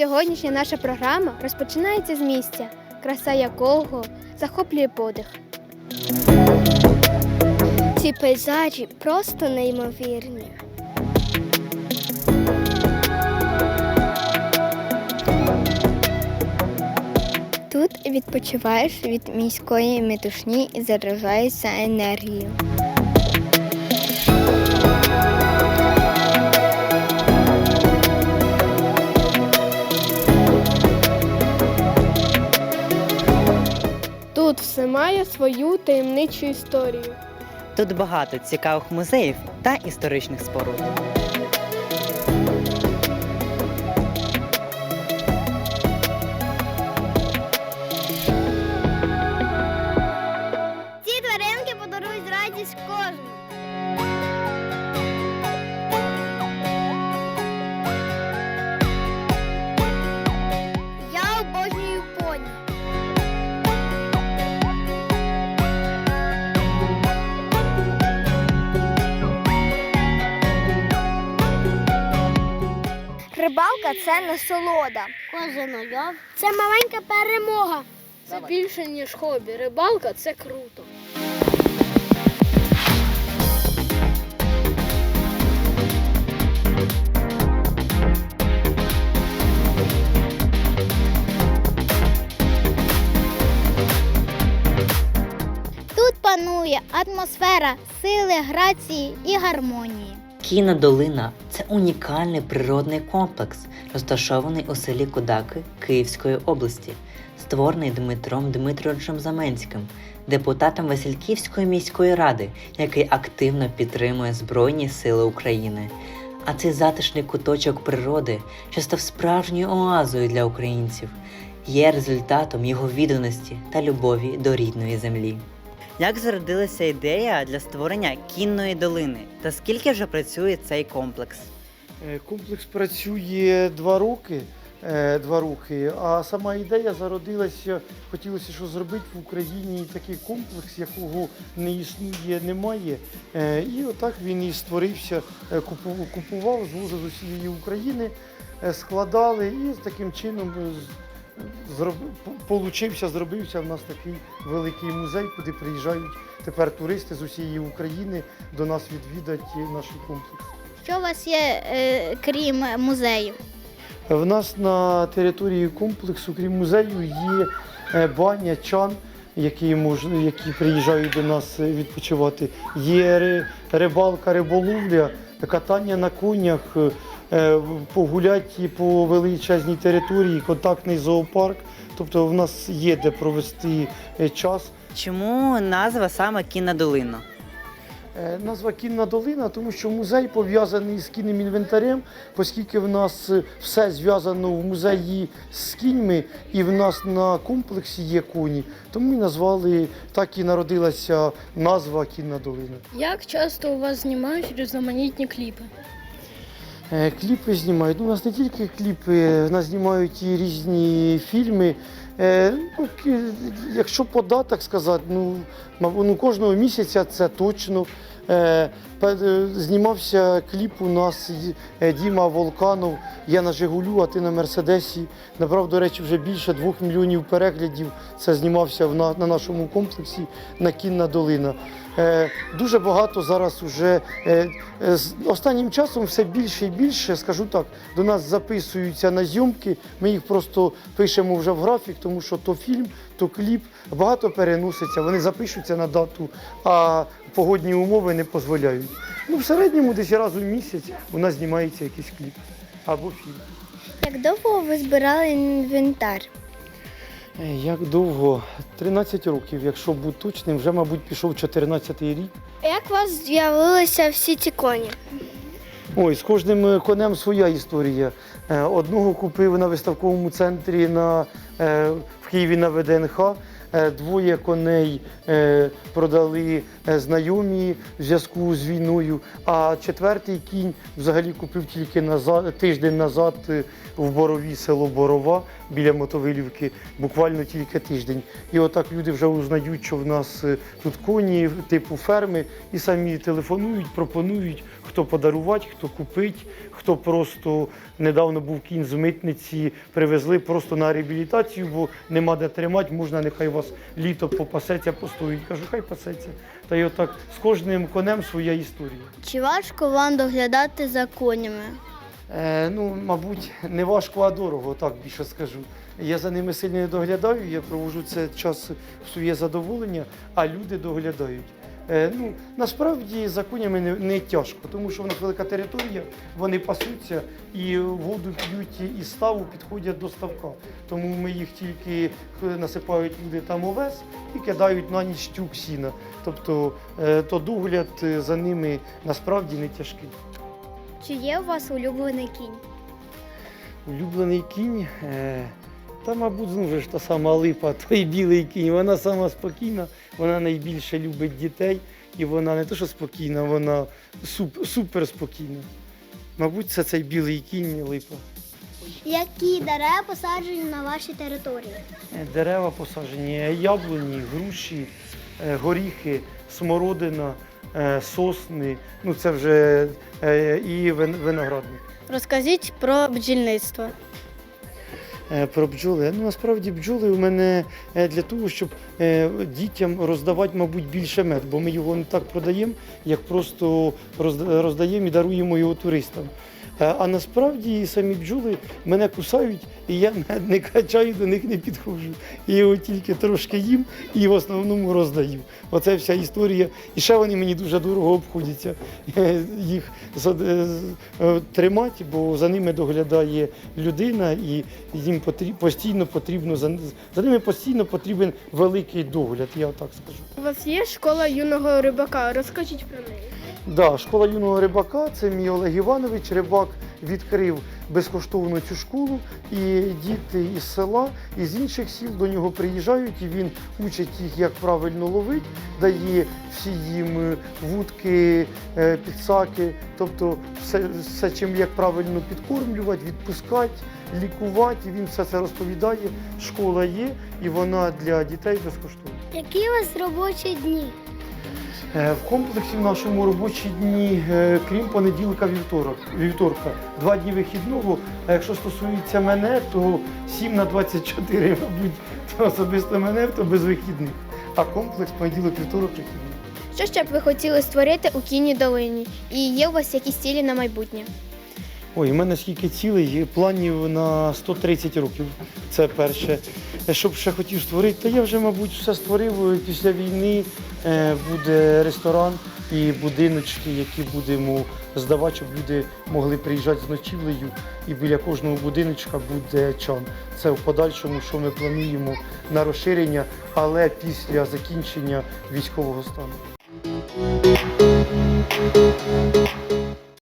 Сьогоднішня наша програма розпочинається з місця, краса якого захоплює подих. Ці пейзажі просто неймовірні. Тут відпочиваєш від міської метушні і заражаєшся енергією. Все має свою таємничу історію. Тут багато цікавих музеїв та історичних споруд. Рибалка це насолода. Кожен ольов це маленька перемога. Це більше, ніж хобі. Рибалка це круто. Тут панує атмосфера сили, грації і гармонії. Кінодолина це унікальний природний комплекс, розташований у селі Кудаки Київської області, створений Дмитром Дмитровичем Заменським, депутатом Васильківської міської ради, який активно підтримує Збройні Сили України. А цей затишний куточок природи, що став справжньою оазою для українців, є результатом його відданості та любові до рідної землі. Як зародилася ідея для створення кінної долини? Та скільки вже працює цей комплекс? Е, Комплекс працює два роки. е, Два роки, а сама ідея зародилася, хотілося що зробити в Україні такий комплекс, якого не існує, немає. Е, І отак він і створився, купував, звозив з усієї України, складали і таким чином зроб... получився, зробився в нас такий великий музей, куди приїжджають тепер туристи з усієї України до нас відвідати наш комплекс. Що у вас є, е, крім музею? В нас на території комплексу, крім музею, є е, баня, чан, які, мож, які приїжджають до нас відпочивати. Є ри- рибалка, риболовля, катання на конях, погуляти по величезній території, контактний зоопарк. Тобто в нас є де провести е, час. Чому назва саме Кінна долина? Е, Назва Кінна долина, тому що музей пов'язаний з кінним інвентарем, оскільки в нас е, все зв'язано в музеї з кіньми, і в нас на комплексі є коні. Тому ми назвали так і народилася назва Кінна долина. Як часто у вас знімають різноманітні кліпи? Е, Кліпи знімають. Ну, у нас не тільки кліпи, в нас знімають і різні фільми. Е, ну, якщо по датах сказати, ну, ну, кожного місяця це точно. Е, е, Знімався кліп у нас е, Діма Волканов. Я на Жигулю, а ти на Мерседесі. Набрав, до речі, вже більше двох мільйонів переглядів. Це знімався на, на нашому комплексі на Кінна долина. Дуже багато зараз уже останнім часом все більше і більше, скажу так, до нас записуються на зйомки. Ми їх просто пишемо вже в графік, тому що то фільм, то кліп багато переноситься. Вони запишуться на дату, а погодні умови не дозволяють. Ну, в середньому десь раз у місяць у нас знімається якийсь кліп або фільм. Як довго ви збирали інвентар? Е, Як довго? 13 років, якщо бути точним, вже, мабуть, пішов 14-й рік. Як у вас з'явилися всі ці коні? Ой, з кожним конем своя історія. Е, Одного купив на виставковому центрі на, е, Києві на ВДНХ. е, двоє коней е, продали е, знайомі в зв'язку з війною. А четвертий кінь взагалі купив тільки назад, тиждень назад в Борові, село Борова біля Мотовилівки, буквально тільки тиждень. І отак люди вже узнають, що в нас е, тут коні типу ферми, і самі телефонують, пропонують, хто подарувати, хто купить, хто просто недавно був кінь з митниці, привезли просто на реабілітацію, бо нема де тримати, можна, нехай вас літо попасеться, постоїть. Кажу, хай пасеться. Та й отак з кожним конем своя історія. Чи важко вам доглядати за конями? Е, ну, мабуть, не важко, а дорого, так більше скажу. Я за ними сильно не доглядаю, я проводжу це час в своє задоволення, а люди доглядають. Е, ну, насправді за конями не, не тяжко, тому що в нас велика територія, вони пасуться і воду п'ють із ставу, підходять до ставка. Тому ми їх тільки е, насипають люди там овес і кидають на ніч тюк сіна. Тобто то догляд за ними насправді не тяжкий. Чи є у вас улюблений кінь? Улюблений кінь. Е, та, мабуть, знову ж та сама липа, той білий кінь. Вона сама спокійна, вона найбільше любить дітей, і вона не те, що спокійна, вона суп, супер спокійна. Мабуть, це цей білий кінь липа. Які дерева посаджені на вашій території? Е, Дерева посаджені, е, яблуні, груші, горіхи, смородина, сосни. Ну це вже е, і вин- виноградник. Розкажіть про бджільництво. Е, Про бджоли. Ну насправді бджоли у мене е, для того, щоб е, дітям роздавати, мабуть, більше мед, бо ми його не так продаємо, як просто роздаємо і даруємо його туристам. Е, А насправді самі бджоли мене кусають, і я не качаю, до них не підходжу. Я його тільки трошки їм і в основному роздаю. Оце вся історія. І ще вони мені дуже дорого обходяться е, їх е, тримати, бо за ними доглядає людина, і їм постійно потрібно за ними постійно потрібен великий догляд. Я так скажу. У вас є школа юного рибака. Розкажіть про неї. Да, школа юного рибака, це мій Олег Іванович. Рибак відкрив безкоштовно цю школу, і діти із села, і з інших сіл до нього приїжджають, і він учить їх, як правильно ловити, дає всі їм е, вудки, е, підсаки, тобто все, все чим як правильно підкормлювати, відпускати, лікувати. Він все це розповідає. Школа є, і вона для дітей безкоштовна. Які у вас робочі дні? Е, В комплексі в нашому робочі дні, е, крім понеділка, вівторок, вівторка, два дні вихідного. А якщо стосується мене, то 7 на 24, мабуть, то особисто мене, то без вихідних. А комплекс понеділок, вівторок, вихідний. Що ще б ви хотіли створити у кінній долині? І є у вас якісь цілі на майбутнє? Ой, у мене скільки цілей, планів на 130 років. Це перше. Е, Що б ще хотів створити, та я вже, мабуть, все створив. Після війни е, буде ресторан і будиночки, які будемо здавати, щоб люди могли приїжджати з ночівлею, і біля кожного будиночка буде чан. Це в подальшому, що ми плануємо на розширення, але після закінчення військового стану.